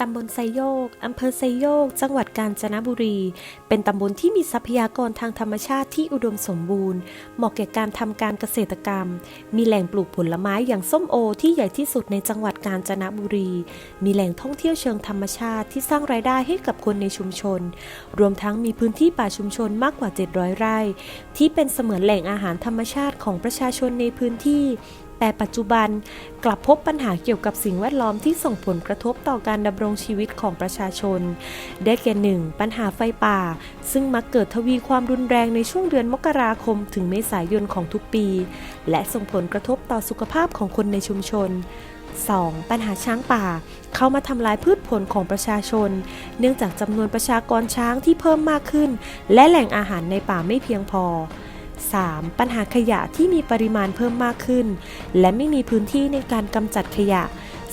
ตำบลไซโยก อำเภอไซโยก จังหวัดกาญจนบุรี เป็นตำบลที่มีทรัพยากรทางธรรมชาติที่อุดมสมบูรณ์ เหมาะแก่การทำการเกษตรกรรม มีแหล่งปลูกผลไม้อย่างส้มโอที่ใหญ่ที่สุดในจังหวัดกาญจนบุรี มีแหล่งท่องเที่ยวเชิงธรรมชาติที่สร้างรายได้ให้กับคนในชุมชน รวมทั้งมีพื้นที่ป่าชุมชนมากกว่า 700 ไร่ ที่เป็นเสมือนแหล่งอาหารธรรมชาติของประชาชนในพื้นที่ แต่ปัจจุบันกลับพบปัญหาเกี่ยวกับสิ่งแวดล้อมที่ส่งผลกระทบต่อการดำรงชีวิตของประชาชน ได้แก่หนึ่งปัญหาไฟป่า ซึ่งมักเกิดทวีความรุนแรงในช่วงเดือนมกราคม ถึงเมษายนของทุกปี และส่งผลกระทบต่อสุขภาพของคนในชุมชน 2. ปัญหาช้างป่า เข้ามาทำลายพืชผลของประชาชน เนื่องจากจำนวนประชากรช้างที่เพิ่มมากขึ้น และแหล่งอาหารในป่าไม่เพียงพอ 3. ปัญหาขยะที่มีปริมาณเพิ่มมากขึ้น และไม่มีพื้นที่ในการกำจัดขยะ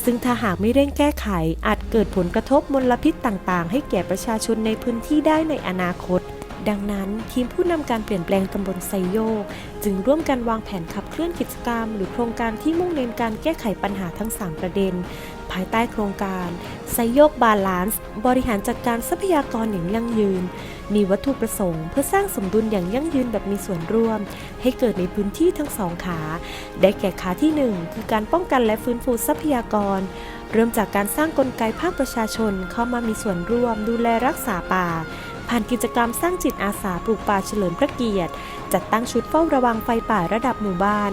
ซึ่งถ้าหากไม่เร่งแก้ไข อาจเกิดผลกระทบมลพิษต่างๆ ให้แก่ประชาชนในพื้นที่ได้ในอนาคต ดังนั้น ทีมผู้นำการเปลี่ยนแปลงตำบลไซโยก จึงร่วมกันวางแผนขับเคลื่อนกิจกรรม หรือโครงการที่มุ่งเน้นการแก้ไขปัญหาทั้ง 3 ประเด็น ภายใต้โครงการไซโยกบาลานซ์บริหารจัดการทรัพยากรอย่างยั่งยืน มีวัตถุประสงค์ เพื่อสร้างสมดุลอย่างยั่งยืนแบบมีส่วนร่วม ให้เกิดในพื้นที่ทั้งสองขา ได้แก่ขาที่ 1 คือการป้องกันและฟื้นฟูทรัพยากร เริ่มจากการสร้างกลไกภาคประชาชนเข้ามามีส่วนร่วม ดูแลรักษาป่าผ่านกิจกรรมสร้างจิตอาสาปลูกป่าเฉลิมพระเกียรติ จัดตั้งชุดเฝ้าระวังไฟป่าระดับหมู่บ้าน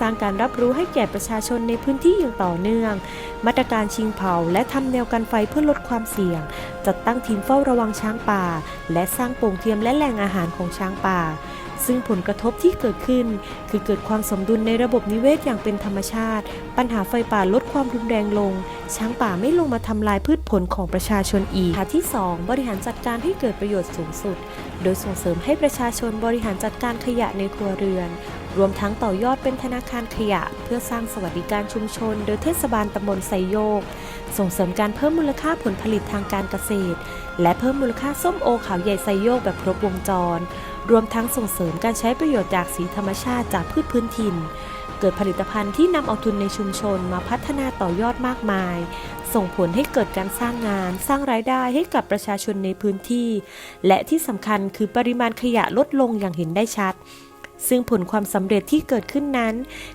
สร้างการรับรู้ให้แก่ประชาชนในพื้นที่อย่างต่อเนื่อง มาตรการชิงเผาและทำแนวกันไฟเพื่อลดความเสี่ยง จัดตั้งทีมเฝ้าระวังช้างป่า และสร้างโป่งเทียมและแหล่งอาหารของช้างป่าซึ่งผลกระทบที่เกิดขึ้น คือเกิดความสมดุลในระบบนิเวศอย่างเป็นธรรมชาติ ปัญหาไฟป่าลดความรุนแรงลง ช้างป่าไม่ลงมาทำลายพืชผลของประชาชนอีกขาที่ 2 บริหารจัดการให้เกิดประโยชน์สูงสุด โดยส่งเสริมให้ประชาชนบริหารจัดการขยะในครัวเรือน รวมทั้งต่อยอดเป็นธนาคารขยะ เพื่อสร้างสวัสดิการชุมชน โดยเทศบาลตำบลไซโยก ส่งเสริมการเพิ่มมูลค่าผลผลิตทางการเกษตร และเพิ่มมูลค่าส้มโอขาวใหญ่ไซโยกแบบครบวงจร รวมทั้งส่งเสริมการใช้ประโยชน์จากสีธรรมชาติจากพืชพื้นถิ่น เกิดผลิตภัณฑ์ที่นำเอาทุนในชุมชนมาพัฒนาต่อยอดมากมาย ส่งผลให้เกิดการสร้างงาน สร้างรายได้ให้กับประชาชนในพื้นที่ และที่สำคัญคือปริมาณขยะลดลงอย่างเห็นได้ชัด ซึ่งผลความสำเร็จที่เกิดขึ้นนั้น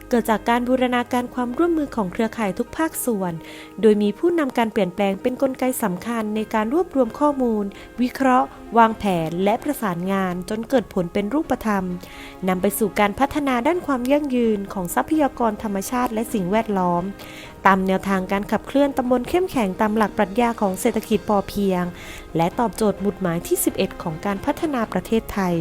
เกิดจากการบูรณาการความร่วมมือของเครือข่ายทุกภาคส่วน โดยมีผู้นำการเปลี่ยนแปลงเป็นนกลไกสำคัญในการรวบรวมข้อมูล วิเคราะห์ วางแผน และประสานงาน จนเกิดผลเป็นรูปธรรมนำไปสู่การพัฒนาด้านความยั่งยืนของทรัพยากรธรรมชาติและสิ่งแวดล้อม ตามแนวทางการขับเคลื่อนตำบลเข้มแข็งตามหลักปรัชญาของเศรษฐกิจพอเพียง และตอบโจทย์หมุดหมายที่ 11 ของการพัฒนาประเทศไทย